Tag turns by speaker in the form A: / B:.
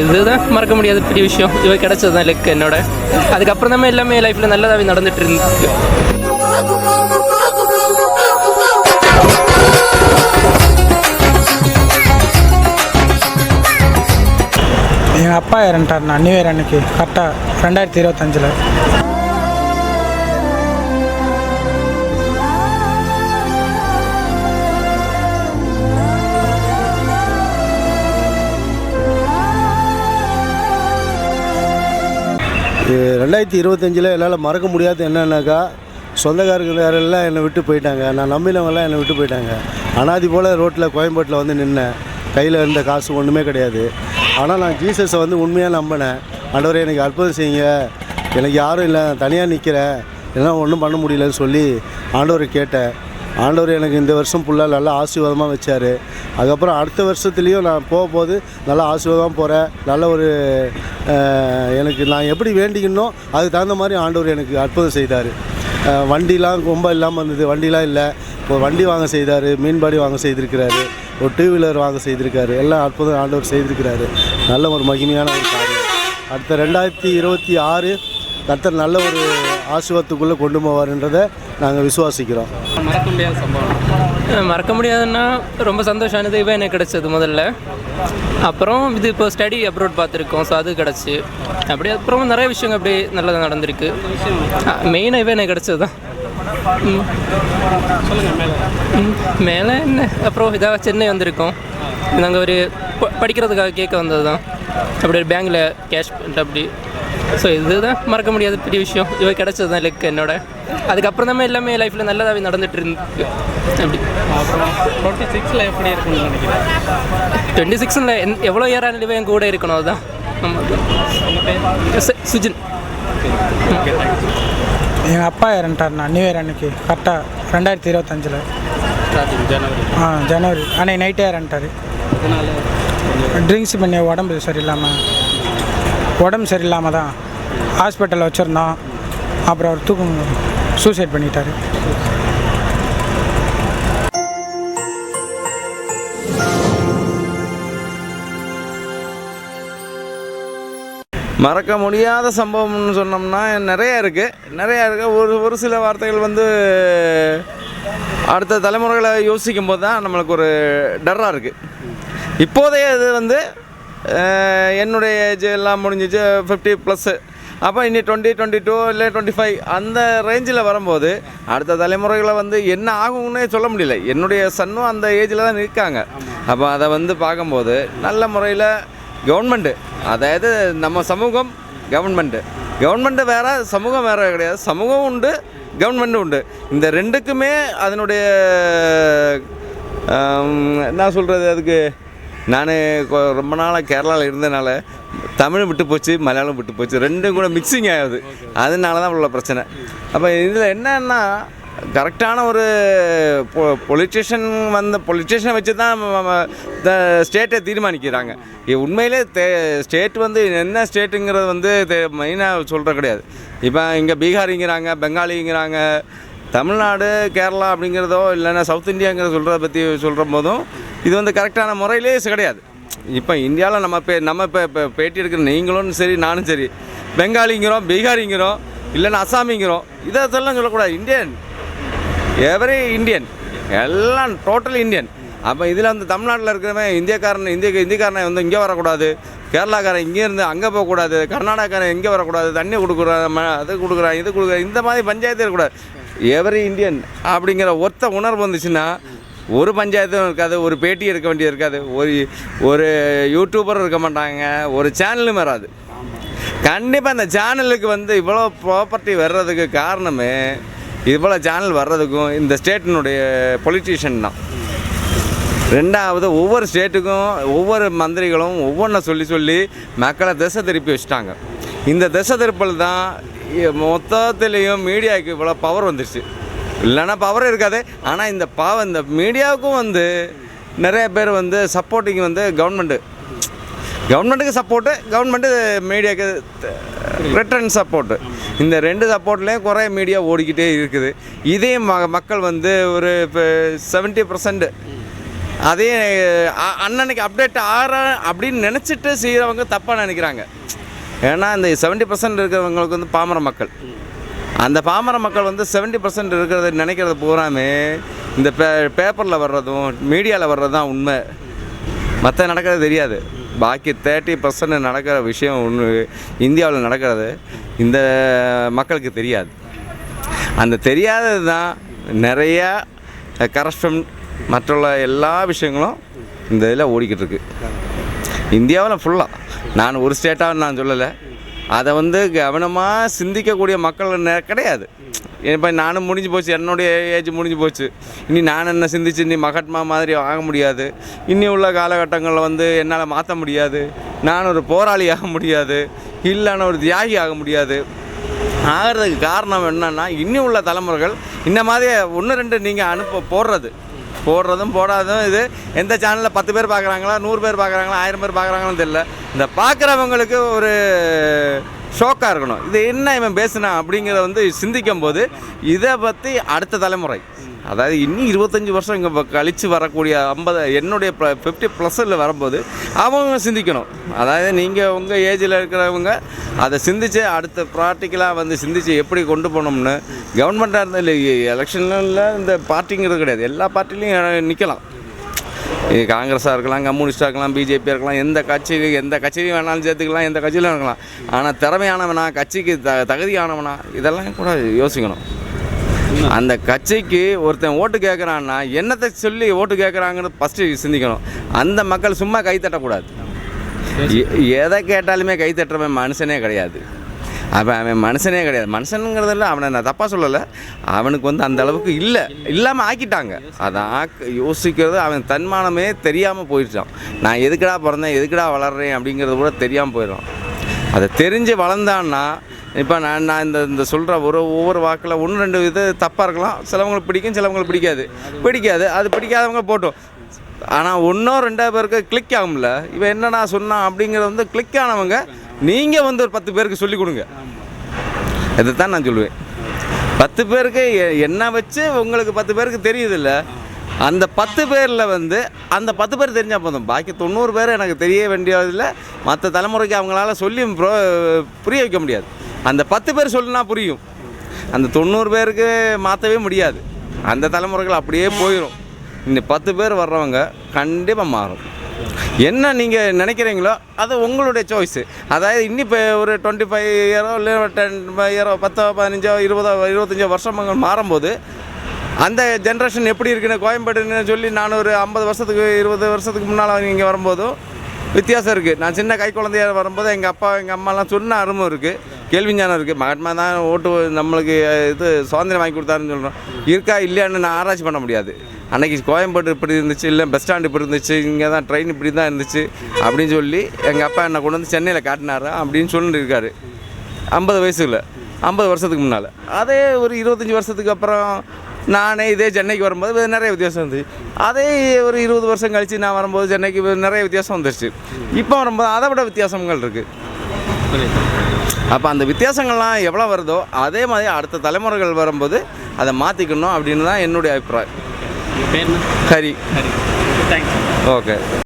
A: இதுதான் மறக்க முடியாத பெரிய விஷயம். இவ கிடைச்சது தான் லெக் என்னோட. அதுக்கப்புறம் தான் எல்லாமே லைஃப்பில் நல்லதாகவே நடந்துட்டு இருக்கு
B: எங்கள் அப்பா இறந்துட்டார்ண்ணா நியூ இயர் அன்னைக்கு. கரெக்டாக ரெண்டாயிரத்தி இருபத்தஞ்சில்.
C: ரெண்டாயிரத்தி இருபத்தஞ்சில் என்னால் மறக்க முடியாத என்னன்னாக்கா சொந்தக்காரங்களெல்லாம் என்னை விட்டு போயிட்டாங்க நான் நம்பினவங்களாம் என்னை விட்டு போயிட்டாங்க. அனாதி போல் ரோட்டில் கோயம்பேட்டில் வந்து நின்னேன். கையில் இருந்த காசு ஒன்றுமே கிடையாது. ஆனால் நான் ஜீசஸை வந்து உண்மையாக நம்பினேன். ஆண்டவரே எனக்கு அற்புதம் செய்யுங்க. எனக்கு யாரும் இல்லை தனியாக நிற்கிறேன் என்னால் ஒன்றும் பண்ண முடியலன்னு சொல்லி ஆண்டவரை கேட்டேன். ஆண்டவர் எனக்கு இந்த வருஷம் ஃபுல்லாக நல்லா ஆசீர்வாதமாக வச்சார். அதுக்கப்புறம் அடுத்த வருஷத்துலேயும் நான் போகும்போது நல்லா ஆசீர்வாதமாக போகிறேன் நல்ல ஒரு எனக்கு நான் எப்படி வேண்டிக்கணும் அதுக்கு தகுந்த மாதிரி ஆண்டவர் எனக்கு அற்புதம் செய்தார். வண்டிலாம் ரொம்ப இல்லாமல் இருந்தது. வண்டிலாம் இல்லை. இப்போ வண்டி வாங்க செய்தார். மீன்பாடி வாங்க செய்திருக்கிறாரு. ஒரு டூ வீலர் வாங்க செய்திருக்காரு. எல்லாம் அற்புதம் ஆண்டவர் செய்திருக்கிறாரு. நல்ல ஒரு மகிமையான ஒரு காரியம். அடுத்த ரெண்டாயிரத்தி இருபத்தி ஆறு கர்த்தர் நல்ல ஒரு ஆசீர்வாதத்துக்குள்ளே கொண்டு போவார்ன்றதை நாங்கள் விசுவாசிக்கிறோம்.
A: மறக்க முடியாத சம்பவம். மறக்க முடியாதுன்னா ரொம்ப சந்தோஷமானது இவன் எனக்கு கிடைச்சது முதல்ல. அப்புறம் இது இப்போ ஸ்டடி அப்ரோட் பார்த்துருக்கோம் ஸோ அது கிடச்சி. அப்படியே அப்புறம் நிறைய விஷயங்கள் அப்படியே நல்லதாக நடந்திருக்கு. மெயினாக இவன் எனக்கு கிடைச்சது தான். மேலே. என்ன? அப்புறம் இதாக சென்னை வந்திருக்கோம். நாங்கள் ஒரு ப- படிக்கிறதுக்காக கேட்க வந்தது தான் அப்படி ஒரு பேங்கில் கேஷ் பண்ணிட்டு அப்படி ஸோ இதுதான் மறக்க முடியாத பெரிய விஷயம். இவ கிடைச்சது தான் லெக் என்னோட. அதுக்கப்புறம் தான் எல்லாமே லைஃப்பில் நல்லதாகவே நடந்துட்டு இருக்கு. அப்படி.
D: அப்புறம் டுவெண்ட்டி சிக்ஸில் எப்படி இருக்கும்னு நினைக்கிறேன்
A: டுவெண்ட்டி சிக்ஸில் என் எவ்வளோ இயர் இவன் என் கூட இருக்கணும் அதுதான் ஆமாம் சு- சுஜின்.
B: எங்கள் அப்பா இறந்துட்டார்ண்ணா நியூ இயர் அன்னைக்கு? கரெக்டாக ரெண்டாயிரத்தி இருபத்தஞ்சில்.
D: ஜனவரி.
B: ஆ ஜனவரி. அன்னைக்கு நைட்டே இறந்துட்டார் ட்ரிங்க்ஸ் பண்ணி உடம்பு சரியில்லாமல் உடம்பு சரியில்லாமல் தான் ஹாஸ்பிட்டலில் வச்சுருந்தோம். அப்புறம் அவர் தூக்கம் சூசைட் பண்ணிட்டார்.
E: மறக்க முடியாத சம்பவம்னு சொன்னோம்னா நிறைய இருக்குது நிறைய இருக்குது ஒரு ஒரு சில வார்த்தைகள் வந்து அடுத்த தலைமுறைகளை யோசிக்கும் போது தான் நம்மளுக்கு ஒரு டர்ராக இருக்குது இப்போதைய இது வந்து என்னுடைய ஏஜ் எல்லாம் முடிஞ்சிச்சு ஃபிஃப்டி ப்ளஸ்ஸு அப்போ இனி டுவெண்ட்டி டுவெண்ட்டி டூ இல்லை டுவெண்ட்டி ஃபைவ் அந்த ரேஞ்சில் வரும்போது அடுத்த தலைமுறைகளை வந்து என்ன ஆகும்னே சொல்ல முடியல. என்னுடைய சன்னும் அந்த ஏஜில் தான் இருக்காங்க. அப்போ அதை வந்து பார்க்கும்போது நல்ல முறையில் கவர்மெண்ட்டு அதாவது நம்ம சமூகம் கவர்மெண்ட்டு கவர்மெண்ட்டு வேறு சமூகம் வேறு கிடையாது. சமூகம் உண்டு கவர்மெண்ட்டும் உண்டு. இந்த ரெண்டுக்குமே அதனுடைய என்ன சொல்கிறது அதுக்கு? நான் ரொம்ப நாளாக கேரளாவில் இருந்தனால தமிழ் விட்டு போச்சு மலையாளம் விட்டு போச்சு. ரெண்டும் கூட மிக்சிங் ஆகுது. அதனால தான் உள்ள பிரச்சனை. அப்போ இதில் என்னன்னா கரெக்டான ஒரு பொலிட்டிஷியன் வந்து பொலிட்டிஷியனை வச்சு தான் இந்த ஸ்டேட்டை தீர்மானிக்கிறாங்க. உண்மையிலே தே ஸ்டேட் வந்து என்ன ஸ்டேட்டுங்கிறது வந்து மெயினாக சொல்கிற கிடையாது. இப்போ இங்கே பீகாரிங்கிறாங்க பெங்காலிங்கிறாங்க தமிழ்நாடு கேரளா அப்படிங்கிறதோ இல்லைன்னா சவுத் இந்தியாங்கிறத சொல்கிறத பற்றி சொல்கிற போதும் இது வந்து கரெக்டான முறையிலே கிடையாது. இப்போ இந்தியாவில் நம்ம பே நம்ம இப்போ இப்போ பேட்டி எடுக்கிற நீங்களும் சரி நானும் சரி பெங்காலிங்கிறோம் பீகாரிங்கிறோம் இல்லைன்னா அசாமிங்கிறோம் இதெல்லாம் சொல்லக்கூடாது. இந்தியன். எவரி இந்தியன் எல்லாம் டோட்டல் இந்தியன் அப்போ இதில் வந்து தமிழ்நாட்டில் இருக்கிறவன் இந்தியக்காரன் இந்திய இந்தியக்காரனை வந்து இங்கே வரக்கூடாது. கேரளாக்காரன் இங்கேருந்து அங்கே போகக்கூடாது. கர்நாடகாக்காரன் இங்கே வரக்கூடாது. தண்ணி கொடுக்குறான் ம- அது கொடுக்குறான் இது கொடுக்குறான் இந்த மாதிரி பஞ்சாயத்து இருக்கக்கூடாது எவரி இந்தியன் அப்படிங்கிற ஒத்த உணர்வு வந்துச்சுன்னா ஒரு பஞ்சாயத்தும் இருக்காது ஒரு பேட்டி இருக்க வேண்டியது இருக்காது. ஒரு ஒரு யூடியூபர் இருக்க மாட்டாங்க ஒரு சேனலும் வராது. கண்டிப்பாக அந்த சேனலுக்கு வந்து இவ்வளோ ப்ராப்பர்ட்டி வர்றதுக்கு காரணமே இவ்வளோ சேனல் வர்றதுக்கும் இந்த ஸ்டேட்டினுடைய பொலிட்டீஷியன் தான். ரெண்டாவது ஒவ்வொரு ஸ்டேட்டுக்கும் ஒவ்வொரு மந்திரிகளும் ஒவ்வொன்றை சொல்லி சொல்லி மக்களை திசை திருப்பி வச்சுட்டாங்க. இந்த திசை திருப்பல் தான் மொத்தத்துலேயும் மீடியாவுக்கு இவ்வளோ பவர் வந்துடுச்சு இல்லைன்னா பவர் இருக்காது. ஆனால் இந்த பாவம் இந்த மீடியாவுக்கும் வந்து நிறைய பேர் வந்து சப்போர்ட்டிங் வந்து கவர்மெண்ட்டு கவர்மெண்ட்டுக்கு சப்போர்ட்டு கவர்மெண்ட்டு மீடியாவுக்கு ரிட்டர்ன் சப்போர்ட்டு இந்த ரெண்டு சப்போர்ட்லேயும் குறைய மீடியா ஓடிக்கிட்டே இருக்குது. இதே ம மக்கள் வந்து ஒரு இப்போ செவன்ட்டி பர்சன்ட் அதே அன்னன்னைக்கு அப்டேட் ஆகிற அப்படின்னு நினச்சிட்டு செய்கிறவங்க தப்பாக நினைக்கிறாங்க. ஏன்னா இந்த செவன்ட்டி பர்சன்ட் இருக்கிறவங்களுக்கு வந்து பாமர மக்கள். அந்த பாமர மக்கள் வந்து செவன்ட்டி பர்சன்ட் இருக்கிறத நினைக்கிறது பூராமே இந்த பே பேப்பரில் வர்றதும் மீடியாவில் வர்றது தான் உண்மை. மற்ற நடக்கிறது தெரியாது. பாக்கி தேர்ட்டி பர்சன்ட் நடக்கிற விஷயம் ஒன்று இந்தியாவில் நடக்கிறது இந்த மக்களுக்கு தெரியாது. அந்த தெரியாதது தான் நிறையா கரப்ஷன் மற்றுள்ள எல்லா விஷயங்களும் இந்த இதில் ஓடிக்கிட்டு இருக்கு. இந்தியாவில் ஃபுல்லாக நான் ஒரு ஸ்டேட்டாக நான் சொல்லலை. அதை வந்து கவனமாக சிந்திக்கக்கூடிய மக்கள் கிடையாது. இப்போ நானும் முடிஞ்சு போச்சு என்னுடைய ஏஜ் முடிஞ்சு போச்சு. இனி நான் என்ன சிந்திச்சு இனி மகாத்மா மாதிரி ஆக முடியாது. இனி உள்ள காலகட்டங்களில் வந்து என்னால் மாற்ற முடியாது. நான் ஒரு போராளி ஆக முடியாது. இல்லைன்னு ஒரு தியாகி ஆக முடியாது. ஆகிறதுக்கு காரணம் என்னன்னா இன்னும் உள்ள தலைமுறைகள் இந்த மாதிரி ஒன்று ரெண்டு நீங்கள் அனுப்ப போடுறது. போடுறதும் போடாததும் இது. எந்த சேனலில் பத்து பேர் பார்க்குறாங்களா நூறு பேர் பார்க்குறாங்களா ஆயிரம் பேர் பார்க்குறாங்களான்னு தெரியல. இந்த பார்க்குறவங்களுக்கு ஒரு ஷோக்காக இருக்கணும். இது என்ன இவன் பேசுனா அப்படிங்கிறத வந்து சிந்திக்கும் போது இதை பற்றி அடுத்த தலைமுறை. அதாவது இன்னும் இருபத்தஞ்சி வருஷம் இங்கே கழித்து வரக்கூடிய ஐம்பது என்னுடைய ஃபிஃப்டி ப்ளஸில் வரும்போது அவங்க சிந்திக்கணும். அதாவது நீங்கள் உங்கள் ஏஜில் இருக்கிறவங்க அதை சிந்திச்சு அடுத்த ப்ராக்டிக்கலாக வந்து சிந்தித்து எப்படி கொண்டு போகணும்னு கவர்மெண்ட்டாக இருந்தால் இல்லை எலெக்ஷனில் இந்த பார்ட்டிங்கிறது கிடையாது. எல்லா பார்ட்டிலையும் நிற்கலாம் இது காங்கிரஸாக இருக்கலாம் கம்யூனிஸ்டாக இருக்கலாம் பிஜேபியாக இருக்கலாம் எந்த கட்சி எந்த கட்சியும் வேணாலும் சேர்த்துக்கலாம் எந்த கட்சியிலும் இருக்கலாம். ஆனால் திறமையானவனா கட்சிக்கு த தகுதியானவனா இதெல்லாம் கூட யோசிக்கணும். அந்த கட்சிக்கு ஒருத்தன் ஓட்டு கேட்குறான்னா என்னத்தை சொல்லி ஓட்டு கேட்குறாங்கன்னு ஃபஸ்ட்டு சிந்திக்கணும். அந்த மக்கள் சும்மா கை தட்டக்கூடாது. எ- எதை கேட்டாலுமே கை தட்டுறவன் மனுஷனே கிடையாது. அவன் அவன் மனுஷனே கிடையாது. மனுஷனுங்கிறதில்ல அவனை நான் தப்பாக சொல்லலை. அவனுக்கு வந்து அந்த அளவுக்கு இல்லை. இல்லாமல் ஆக்கிட்டாங்க. அதை ஆக்க யோசிக்கிறது அவன் தன்மானமே தெரியாமல் போயிடுச்சான் நான் எதுக்குடா பிறந்தேன்? எதுக்குடா வளர்றேன்? அப்படிங்கிறது கூட தெரியாமல் போயிடும் அதை தெரிஞ்சு வளர்ந்தான்னா இப்போ நான் நான் இந்த இந்த சொல்கிற ஒரு ஒவ்வொரு வாக்கில் ஒன்று ரெண்டு இது தப்பாக இருக்கலாம். சிலவங்களுக்கு பிடிக்கும் சிலவங்களுக்கு பிடிக்காது. பிடிக்காது. அது பிடிக்காதவங்க போட்டோம். ஆனால் ஒன்றோ ரெண்டோ பேருக்கு கிளிக் ஆகும்ல. இவன் என்னடா சொன்னான் அப்படிங்கிறது வந்து கிளிக் ஆனவங்க நீங்கள் வந்து ஒரு பத்து பேருக்கு சொல்லிக் கொடுங்க. இதை தான் நான் சொல்லுவேன். பத்து பேருக்கு என்ன வச்சு உங்களுக்கு பத்து பேருக்கு தெரியுதில்ல? அந்த பத்து பேரில் வந்து அந்த பத்து பேர் தெரிஞ்சால் போதும். பாக்கி தொண்ணூறு பேர் எனக்கு தெரிய வேண்டியதில்லை மற்ற தலைமுறைக்கு அவங்களால சொல்லி ப்ரோ புரிய வைக்க முடியாது. அந்த பத்து பேர் சொல்லுனா புரியும். அந்த தொண்ணூறு பேருக்கு மாற்றவே முடியாது. அந்த தலைமுறைகள் அப்படியே போயிடும் இந்த பத்து பேர் வர்றவங்க கண்டிப்பாக மாறும். என்ன நீங்கள் நினைக்கிறீங்களோ அது உங்களுடைய சாய்ஸு அதாவது இன்னி இப்போ ஒரு டுவெண்ட்டி ஃபைவ் இயரோ இல்லை டென் இயரோ பத்தோ பதினஞ்சோ இருபதோ இருபத்தஞ்சோ வருஷம் மாறும்போது அந்த ஜென்ரேஷன் எப்படி இருக்குன்னு கோயம்பேடுன்னு சொல்லி நான் ஒரு ஐம்பது வருஷத்துக்கு இருபது வருஷத்துக்கு முன்னால் இங்கே வரும்போதும் வித்தியாசம் இருக்குது நான் சின்ன கை குழந்தையாக வரும்போது எங்கள் அப்பா எங்கள் அம்மாலாம் சொன்ன அருமை இருக்குது கேள்வி ஞானம் இருக்குது மகாத்மா தான் ஓட்டு நம்மளுக்கு இது சுதந்திரம் வாங்கி கொடுத்தாருன்னு சொல்கிறோம் இருக்கா இல்லையான்னு நான் ஆராய்ச்சி பண்ண முடியாது. அன்னைக்கு கோயம்பேடு இப்படி இருந்துச்சு இல்லை பஸ் ஸ்டாண்டு இப்படி இருந்துச்சு இங்கே தான் ட்ரெயின் இப்படி தான் இருந்துச்சு அப்படின்னு சொல்லி எங்கள் அப்பா என்னை கொண்டு வந்து சென்னையில் காட்டினாரா அப்படின்னு சொல்லிட்டு இருக்காரு. ஐம்பது வயசுல ஐம்பது வருஷத்துக்கு முன்னால். அதே ஒரு இருபத்தஞ்சி வருஷத்துக்கு அப்புறம் நானே இதே சென்னைக்கு வரும்போது நிறைய வித்தியாசம் இருந்துச்சு. அதே ஒரு இருபது வருஷம் கழித்து நான் வரும்போது சென்னைக்கு நிறைய வித்தியாசம் வந்துருச்சு. இப்போ வரும்போது அதை விட வித்தியாசங்கள் இருக்குது அப்போ அந்த வித்தியாசங்கள்லாம் எவ்வளோ வருதோ அதே மாதிரி அடுத்த தலைமுறைகள் வரும்போது அதை மாற்றிக்கணும் அப்படின்னு தான் என்னுடைய அபிப்பிராயம்.
D: உங்கள் பேர் என்ன
E: சரி
D: ஹரி தேங்க்ஸ்
E: ஓகே